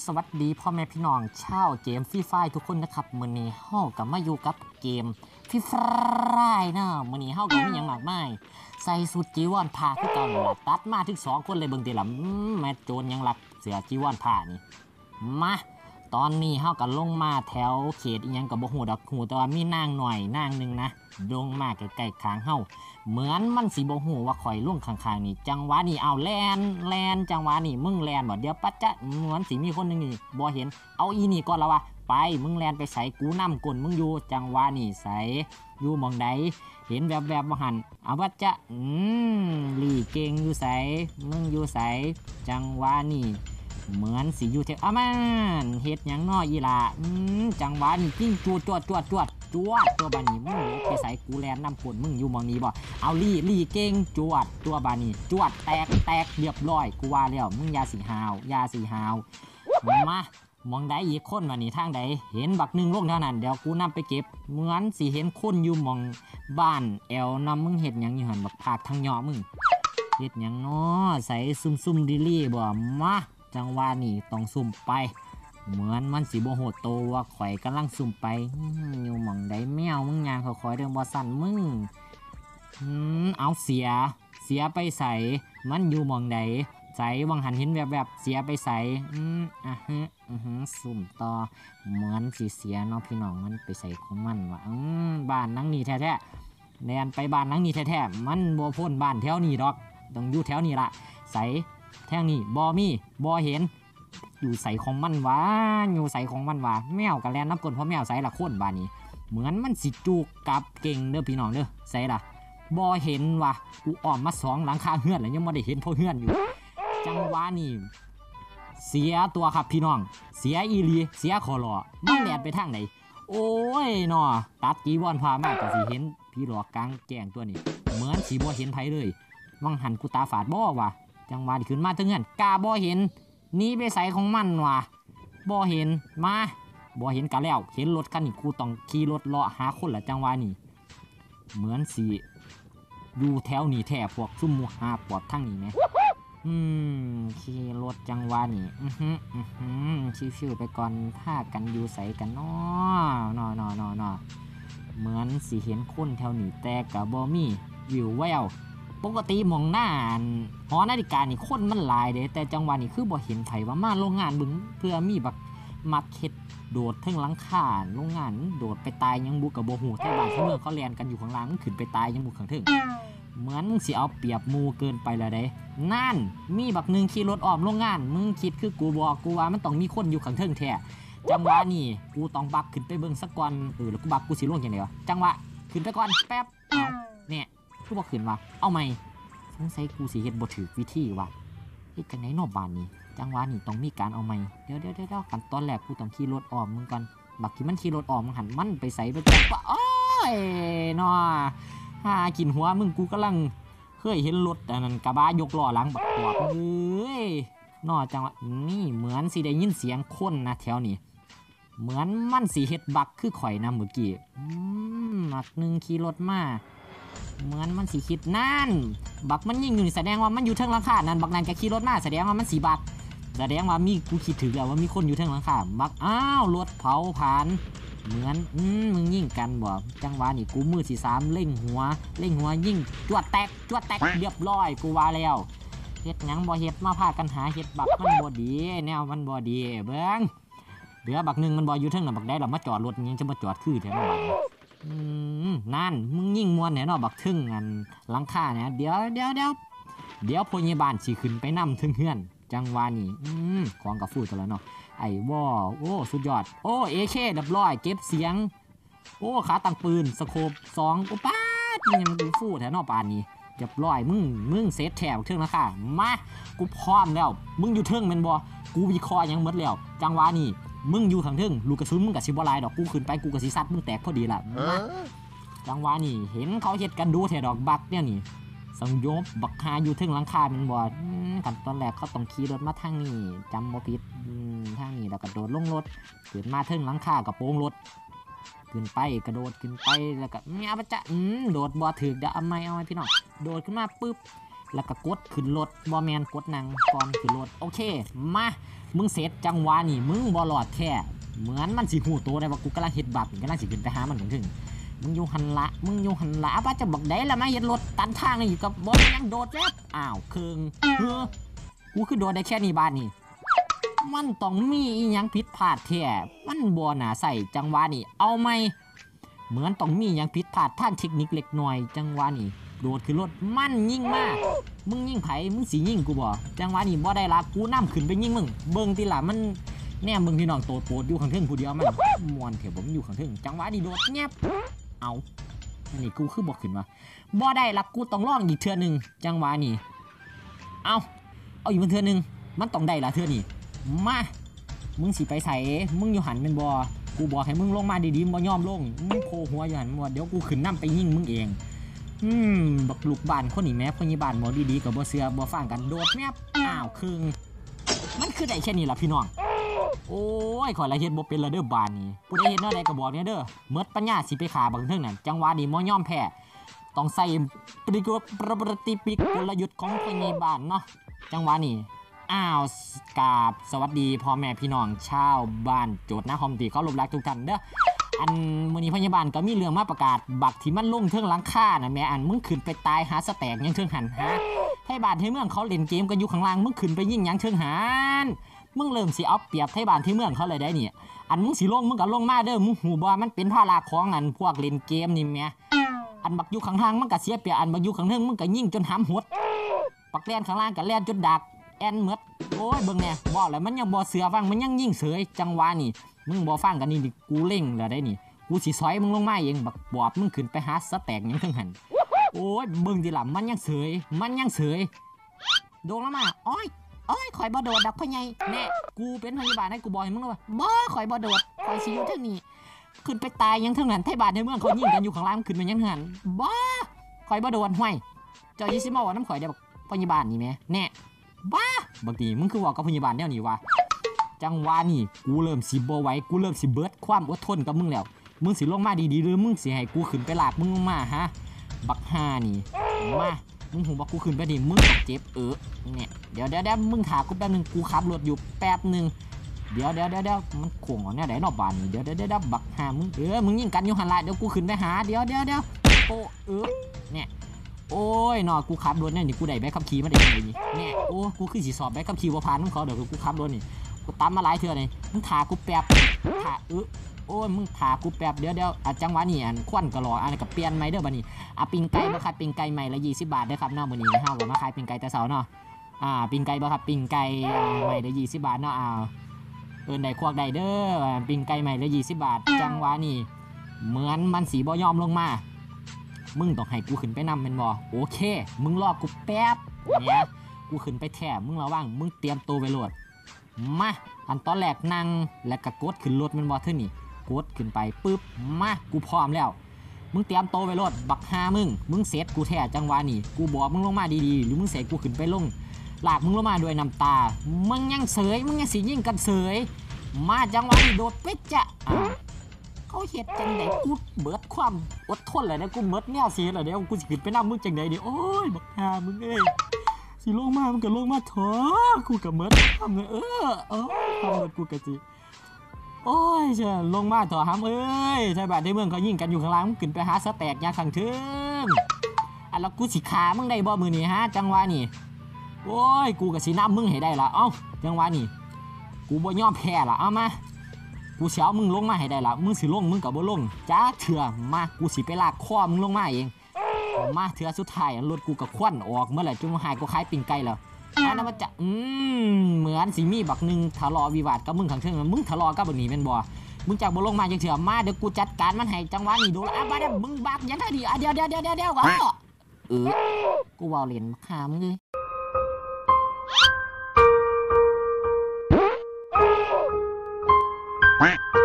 สวัสดีพ่อแม่พี่น้องชาวเกมฟรีไฟทุกคนนะครับมือนี้เฮากับมาอยู่กับเกมฟรีไฟนะมือนี้เฮากับมีอยังมากมายใส่สุดจีวอนผ้าคือเก่านั่นล่ะตัดมาถึงสองคนเลยเบิ่งติล่ะแม่โจรยังหลับเสือจีวอนผ้านี่มา ตอนนี้เฮาก็ลงมาแถวเขตอีหยังก็บ่ฮู้ดอกฮู้แต่ว่ามีนางหน่อยนางหนึงนะลงมาใกล้ๆข้างเฮาเหมือนมันสิบ่ฮู้ว่าข่อยล่วงข้างๆนี่จังหวะนี่เอาแลนแลนจังหวะนี่มึงแลนบ่เดี๋ยวปัจจะเหมือนสิมีคนหนึงนี่บ่เห็นเอาอีนี่ก่อนละวะไปมึงแลนไปใส่กูนำกลมึงอยู่จังหวะนี่ใส่อยู่มองใดเห็นแวบๆบ่หันเอาปัจจะอืมลีเก่งอยู่ใส่มึงอยู่ใส่จังหวะนี่ เหมือนสิอยู่เทอามันเฮ็ดยังน้ออีล่าอืมจังหวะนี่กิ้งจวดจวดจวดจวดจวดตัวบัดนี้มึงไปใส่กูแลนนำกลมึงอยู่มองนี้บ่เอาลี่ลี่เก่งจวดตัวบานี่จวดแตกแตกเรียบร้อยกูว่าแล้วมึงยาสีหาวยาสีหาวมามองได้อีกคนวะนี่ทางใดเห็นบักหนึ่งลงเท่านั้นเดี๋ยวกูนำไปเก็บเหมือนสิเห็นคนอยู่มองบ้านแอลนำมึงเห็ดยังอยู่หันบักผากทางหยอมึงเห็ดยังน้อใส่ซุ่มซุ่มดิลี่บ่มา จังหวะนี่ต้องซุ่มไป เหมือนมันสิบ่โหดโตว่าข่อยกำลังซุ่มไปอยู่หมองใดแมวมึงยางเขาคอยเรื่องบ่สั่นมึงอืมเอาเสีย เสียไปใส่มันอยู่หมองใดใส่วังหันห็นแบบแบบเสียไปใส่อืมอะฮะอือฮึสุ่มต่อเหมือนสีเสียเนาะพี่น้องมันไปใส่ของมันว่ะอืมบ้านนังนี่แท้ๆแลนไปบ้านนังนี่แท้ๆมันบ่พ้นบ้านแถวนี้ดอก ต้องอยู่แถวนี้ละใส่ แท่งนี่บ่มีบ่เห็น อยู่ใส่ของมันวะอยู่ใส่ของมันวะแมวกับแลนน้ำกลนเพราะแมวใส่ละโคนบ้านนี้ เหมือนมันสิจูกกับเก่งเด้อพี่น้องเด้อใส่ละบอเห็นวะกูอ้อมมาสองหลังคาเฮือนแล้วยังไม่ได้เห็นเพราะเฮือนอยู่ จังหวะนี่เสียตัวครับพี่น้อง เสียอีลีเสียคอรอมันแลนไปทางไหนโอ้ยนอตัดจีวรพามากก็สิเห็นพี่หลอกกลางแจงตัวนี้ เหมือนสีบ่เห็นไผเลย วังหันกูตาฝาดบ่วะ จังหวะนี่ขึ้นมาถึงเงินกาบ่เห็นหนีไปใส่ของมันว่ะบ่เห็นมาบ่เห็นกันแล้ว เห็นรถคันนี้กูต้องขี่รถเลาะหาคนละจังหวะนี่เหมือนสีอยู่แถวนี้แท้พวกซุ่มหมูหาปอดทั้งนี้ไหมอืมขี่รถจังหวะนี่อือฮึอือฮึชิวๆไปก่อนพากันอยู่ใส่กันนาะนอนอนอนอเหมือนสิเห็นคนแถวนี้แต่กับบอมี่วิวแวว ปกติมองหน้าอันหอนาฬิกานี่คนมันหลายเด้แต่จังหวะนี้คือบ่เห็นไผว่ามาโรงงานบึงเพื่อมีบักมักเฮ็ดโดดเทิงหลังคาโรงงานโดดไปตายยังบุกับบ่ฮู้แต่บ้านที่เมืองเขาแลนกันอยู่ข้างล่างมันขึ้นไปตายยังบุกข้างเทิงเหมือนมึงสิเอาเปรียบมูเกินไปแล้วเด้นั่นมีบักหนึ่งขี่รถออมโรงงาน มึงคิดคือกูบอกกูว่ามันต้องมีคนอยู่ข้างเทิงแท้จังหวะนี่กูต้องบักขึ้นไปเบิ่งสักก่อนเออแล้วกูบักกูสิลงยังไงวะจังหวะขึ้นไปก่อนแป๊บเอาเนี่ย กูบอกขึ้นวะเอาไหมสงสัยกูสิเฮ็ดบ่ถูกวิธีวะเฮ็ดจังไหนนอกบ้านนี้ จังหวะนี่ต้องมีการเอาไหมเดี๋ยวเดี๋ยวเดี๋ยวขั้นตอนแรกกูต้องขี่รถออมมึงก่อนบักที่มันขี่รถออมมันหันมันไปใส่ไปจังปะโอ้ยนอหากินหัวมึงกูกำลังเคยเห็นรถอันนั้นกระบะยกล้อหลังบักปอบเอ้ยนอจังหวะนี่เหมือนสิได้ยินเสียงคนนะแถวนี้เหมือนมันสีเฮ็ดบักคือข่อยนะเมื่อกี้อืมบักหนึ่งขี่รถมา เหมือนมันสีคิดนั่น บักมันยิงอยู่นี่แสดงว่ามันอยู่เทิงหลังคานั่นบักนั้นก็ขี่รถมาแสดงว่ามันสีบักแสดงว่ามีกูคิดถึงแล้วว่ามีคนอยู่เทิงหลังคาบักอ้าวรถเผาผ่าน เหมือนอืมมึงยิงกันบ่จังหวะนี่กูมือที่สามเล่งหัวเล่งหัวยิงจวดแตกจวดแตกเรียบร้อยกูว่าแล้วเฮ็ดหยังบ่เฮ็ดมาพากันหาเฮ็ดบักมันบ่ดี แนวมันบ่ดีเบิ่งเหลือบักหนึ่งมันบ่อยู่เทิงน่ะบักได้แล้วมาจอดรถยังจะมาจอดคือแท้เนาะบัดนี้ อืมนั่นมึงยิ่งมวนแน่เนาะบักทึ่งอันหลังคาเนี่ยเดี๋ยวเดี๋ยวเดี๋ยวเดี๋ยวพยาบาลสิขึ้นไปนำถึงเฮือน จังหวะนี้อืมของกับฟูตัวแล้วเนาะไอ้วอโอ้สุดยอด โอ้เอเคดับร้อยเก็บเสียง โอ้ขาตังปืนสโคปสองโอ้ป้าดนี่มันดูฟู่แถวนอกปานนี้เรียบร้อยมึงมึงเซตแถวเครื่งแล้วค่ะมากูพร้อมแล้ว มึงอยู่เทิงแม่นบ่กูวิคราะห์หยังมดแล้ว จังหวะนี้ มึงอยู่ข้างเทิงลูกกระสุนมึงกับสิบ่หลายดอกกูขึ้นไปกูกับสิซัดมึงแตกพอดีละมาจังหวะนี้เห็นเขาเฮ็ดกันดูแถวดอกบักเนี่ยนี่สังโยบบักฮาอยู่เทึงหลังคาเป็นบ่อืมขั้นตอนแรกเขาต้องขี่รถมาทางนี้จำบ่ผิดอืมทางนี้แล้วก็โดดลงรถขึ้นมาเทึงหลังคากระโปรงรถขึ้นไปกระโดดขึ้นไปแล้วก็เมียบะจะอืมโดดบ่ถึกเดี๋ยวเอาไม้เอาไม้พี่น้องโดดขึ้นมาปุ๊บ แล้วก็กดขึ้นรถบอแมนกดนั่งก่อนขึ้นรถโอเค มา มึงเสร็จจังหวะนี่มึงบอลอดแค่เหมือนมันสิหูตัวได้ว่ากูกำลังเฮ็ดบับกำลังสิขึ้นไปหามันถึงถึงมึงอยู่หันละ มึงอยู่หันละว่าจะบอกได้ละมาเฮ็ดรถตันทางนี่อยู่กับบอลยังโดดแจ๊บอ้าวเคืองเฮ้อกูคือโดดได้แค่นี้บ้าทนี่ มันต้องมีอีหยังผิดพลาดแท้มันบ่น่าใส่จังหวะนี่ เอาไหมเหมือนต้องมีหยังผิดพลาดท่างเทคนิคเล็กน้อยจังหวะนี่ โดดขึ้นรถมันยิ่งมาก มึงยิ่งไผมึงสิยิ่งกูบ่จังหวะนี้บ่ได้ละกูนํขึ้นไปยิ่งมึง เบิ่งติล่ะมันแน่มึงพี่น้องโตดโปดอยู่ข้างเทิงผู้เดียวมันมวนเถอะผมอยู่ข้างเทิงจังหวะนี้โดดแงบเอาอันนี้กูคือบ่ขึ้นวะบ่ได้ละกูต้องลองอีกเทื่อหนึงจังหวะนี้เอาเอาอีกเทื่อหนึงมันต้องได้ละเทื่อนี้มามึงสิไปใส่มึงอยู่หันเป็นบ่กูบอกให้มึงลงมาดีๆบ่ยอมลงมึงโผล่หัวอยู่หันบ่เดี๋ยวกูขึ้นนํไปยิงมึงเอง อืมบักลูกบ้านคนนี้แม่พยาบาลหมอดีๆกับบ่เสือบ่ฟังกันโดดแมบอ้าวครึ่งมันคือได้แค่นี้ล่ะพี่น้อง โอ้ยขอละเฮ็ดบ่เป็นละเด้อบ้านนี้ผู้ใดเฮ็ดแนวใดก็บอกเนี่ยเด้อเมดปัญญาสิไปขาบังเทิงนั่นจังหวะนี้บ่ยอมแพ้ต้องใส่ปริกปรติปิกกลยุทธ์ของพยาบาลเนาะจังหวะนี้อ้าวกาบสวัสดีพ่อแม่พี่น้องชาวบ้านโจทย์นะคอมตีเขารบรักทุกท่านเด้อ อันมือนี้พยาบาลก็มีเรื่องมาประกาศ บักที่มันลงเทิงหลังค่านะแม่อันมึงขึ้นไปตายหาสแต็กยังเทิงหันฮะไทยบานที่เมืองเขาเล่นเกมกันอยู่ข้างล่างมึงขึ้นไปยิงยังเทิงหันมึงเริ่มสิเอาเปรียบไทยบานที่เมืองเขาเลยได้เนี่ยอันมึงสิลงมึงก็ลงมาเด้อมึงหูบ่มันเป็นภาระของอันพวกเล่นเกมนี่แม่อันบักอยู่ข้างล่างมันก็เสียเปรียบอันบักอยู่ข้างเทิงมึงก็ยิ่งจนหำหดปักแล่นข้างล่างก็แล่นจนดัก แอนเมดโอ้ยเบิ่งแน่บอกแล้วมันยังบ่เสือฟังมันยังยิ่งเสยจังหวะนี่มึงบ่ฟังกันนี่ดิกูเล่งแล้วได้นี่กูสิซอยมึงลงมาเองบักบอบมึงขึ้นไปหาสแต็กยังเพิ่งหันโอ้ยเบิ่งดิล่ะมันยังเสยมันยังเสยโดนแล้วมาอ้อยอ้อยข่อยบ่โดดดักพ่อใหญ่แน่กูเป็นพยาบาลให้กูบอกให้มึงเลยว่าบ่ข่อยบ่โดดข่อยสิอยู่เท่านี้ขึ้นไปตายยังเท่านั้นไทบาลในเมืองเขายิงกันอยู่ข้างล่างมึงขึ้นไปยังเท่านั้นบ่ข่อยบ่โดดห้วยเจ้ายิสิมาว่าน้ำข่อยได้บักพยาบาลนี่แม่แน่ บ้าบางทีมึงคือบอกกับพยาบาลแนวนี้ว่าจังหวะนี่กูเริ่มสิบไหวกูเริ่มสิเบิร์ดความอดทนกับมึงแล้ว มึงสิลงมาดีๆหรือมึงสิให้กูขึ้นไปลากมึงลงมาฮะ บักฮานี่มามึงหูบอกกูขึ้นไปดิมึงเจ็บเออเนี่ยเดี๋ยวเดี๋ยวเดี๋ยวมึงถากูแป๊บนึงกูขับรถอยู่แป๊บนึงเดี๋ยวเดี๋ยวเดี๋ยวเดี๋ยวมันโค้งเอเนี่ยไหนนอกบ้านนี่เดี๋ยวเดี๋ยวเดี๋ยวบักฮามึงเออมึงยิงกันอยู่หันลเดี๋ยวกูขึ้นไปหาเดี๋ยวเดี๋ยวเดี๋ยวโอ้เออเนี่ย โอ้ยนอกูขับรถเนี่ยนี่กูได้ใบขับขี่มาได้ยังไงนี่เนี่ยโอ้กูคือสิสอบใบขับขี่ว่าผ่านมึงเขาเดี๋ยวกูขับรถนี่กูตามมาหลายเทื่อเลยมึงถากูแป๊บถาเออโอ้ยมึงถากูแป๊บเดี๋ยวเดี๋ยวจังหวะนี้อันควันกระหลออันกับเปลี่ยนไหมเด้อบัดนี้อะปิงไก่บ่ครับปิงไก่ใหม่ละ20บบาทเด้อครับนาะมื้อนี้เฮาก็มาขายปิงไก่แต่เช้าเนาะอ่าปิงไก่บ่ครับปิงไก่ใหม่ละ20บบาทเนาะอ่าเอินได้ควักได้เด้อปิงไก่ใหม่ละ20บบาท จังหวะนี้เหมือนมันสีบ่ยอมลงมา มึงต้องให้กูขึ้นไปนำเป็นบ่โอเค มึงรอกูแป๊บเนี่ยกูขึ้นไปแท้มึงระวังมึงเตรียมตัวไปโหลดมาอันตอนแรกนั่งแล้วก็กดขึ้นรถแมันบ่เท่านี่กดขึ้นไปปุ๊บมากูพร้อมแล้ว มึงเตรียมโตวไปรถบักฮามึง มึงเสร็จกูแท้จังหวะนี่กูบอกมึงลงมาดีๆ หรือมึงเสร็จกูขึ้นไปลงหลากมึงลงมาด้วยน้ำตา มึงยังเสยมึงยังสิยิ่งกันเสย มาจังหวะนี้โดดไปจ้ะอ้าว เขาเฮ็ดจังไดกูเบิดความอดทนเลยนะกูเบิดแนวเสียเลยเดี๋ยวกูสิขึ้นไปนำมึงจังไดเดิโอ้ยบักฮามึงเอ้ยสิลงมามันก็ลงมาเถอะกูกับเมิดทำเลยเออเออทำเลยกูกะจิโอ้ยเจ้าลงมาเถอะฮัมเอ้ยใช่บาทในเมืองเขายิงกันอยู่ข้างล่างมึงขึ้นไปหาสแต็กยาขังเทิงอะแล้วกูสิขามึงได้บ่มือนี่ฮะจังหวะนี่โอ้ยกูกับสีน้ำมึงให้ได้ละเอ้าจังหวะนี่กูบ่ยอมแพ้ละเอามา กูเสียวมึงลงมาให้ได้ละมึงสิลงมึงกับบ่ลงจ้าเถื่อมากูสิไปลากคอมึงลงมาเองมาเถื่อสุดท้ายรถกูกับควันออกเมื่อไหร่จนหายกูคล้ายปิ่งไก่แล้วอันนั้นมันจะอืมเหมือนสีมีบักหนึ่งทะเลาะวิวาทกับมึงขังเทิงมึงทะเลาะกับบักนี้เป็นบ่มึงจากบ่ลงมาจังเถื่อมาเดี๋ยวกูจัดการมันให้จังหวะนี้ดูแลอะมาเดี๋ยวมึงบักยันท่าดีอะเดี๋ยวเดี๋ยวเดี๋ยวเดี๋ยวเดี๋ยวก่อนเออกูว่าเล่นขามงเลย Quack.